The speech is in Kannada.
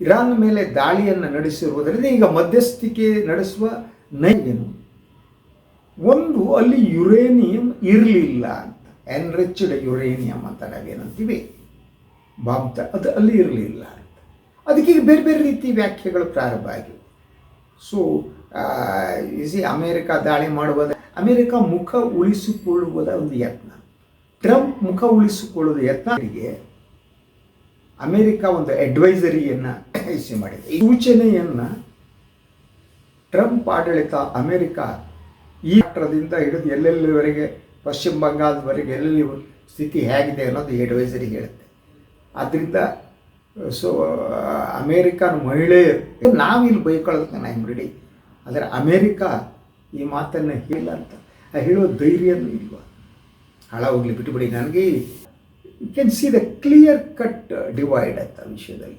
ಇರಾನ್ ಮೇಲೆ ದಾಳಿಯನ್ನು ನಡೆಸಿರುವುದರಿಂದ ಈಗ ಮಧ್ಯಸ್ಥಿಕೆ ನಡೆಸುವ ನೈವೇನು ಒಂದು, ಅಲ್ಲಿ ಯುರೇನಿಯಂ ಇರಲಿಲ್ಲ ಅಂತ. ಎನ್ರಿಚ್ಡ್ ಯುರೇನಿಯಂ ಅಂತ ನಾವೇನಂತೀವಿ? ಬಾಂಬ್ ತ- ಅದು ಅಲ್ಲಿ ಇರಲಿಲ್ಲ ಅಂತ. ಅದಕ್ಕೆ ಈಗ ಬೇರೆ ಬೇರೆ ರೀತಿ ವ್ಯಾಖ್ಯೆಗಳು ಪ್ರಾರಂಭ ಆಗಿವೆ ಸೊ ಇಸಿ ಅಮೇರಿಕ ದಾಳಿ ಮಾಡುವುದ ಅಮೇರಿಕ ಮುಖ ಉಳಿಸಿಕೊಳ್ಳುವುದ ಒಂದು ಯತ್ನ. ಟ್ರಂಪ್ ಮುಖ ಉಳಿಸಿಕೊಳ್ಳುವ ಯತ್ನ. ಅಮೇರಿಕ ಒಂದು ಅಡ್ವೈಸರಿಯನ್ನು ಇಶ್ಯೂ ಮಾಡಿದೆ. ಈ ಸೂಚನೆಯನ್ನು ಟ್ರಂಪ್ ಆಡಳಿತ ಅಮೆರಿಕ ಈ ರಾಷ್ಟ್ರದಿಂದ ಹಿಡಿದು ಎಲ್ಲೆಲ್ಲಿವರೆಗೆ, ಪಶ್ಚಿಮ ಬಂಗಾಳದವರೆಗೆ ಎಲ್ಲೆಲ್ಲಿ ಸ್ಥಿತಿ ಹೇಗಿದೆ ಅನ್ನೋದು ಅಡ್ವೈಸರಿ ಹೇಳುತ್ತೆ. ಆದ್ದರಿಂದ ಸೊ, ಅಮೇರಿಕನ್ ಮಹಿಳೆಯರು, ನಾವಿಲ್ಲಿ ಬೈಕೊಳ್ಳೋದಕ್ಕೆ ನಾನು ರೆಡಿ ಆದರೆ ಅಮೇರಿಕ ಈ ಮಾತನ್ನು ಹೇಳ ಅಂತ. ಆ ಹೇಳುವ ಧೈರ್ಯನೂ ಇಲ್ವ? ಹಾಳ ಹೋಗ್ಲಿ ಬಿಟ್ಟುಬಿಡಿ ನನಗೆ you can see the clear cut divide ಅಂತ ವಿಷಯದಲ್ಲಿ.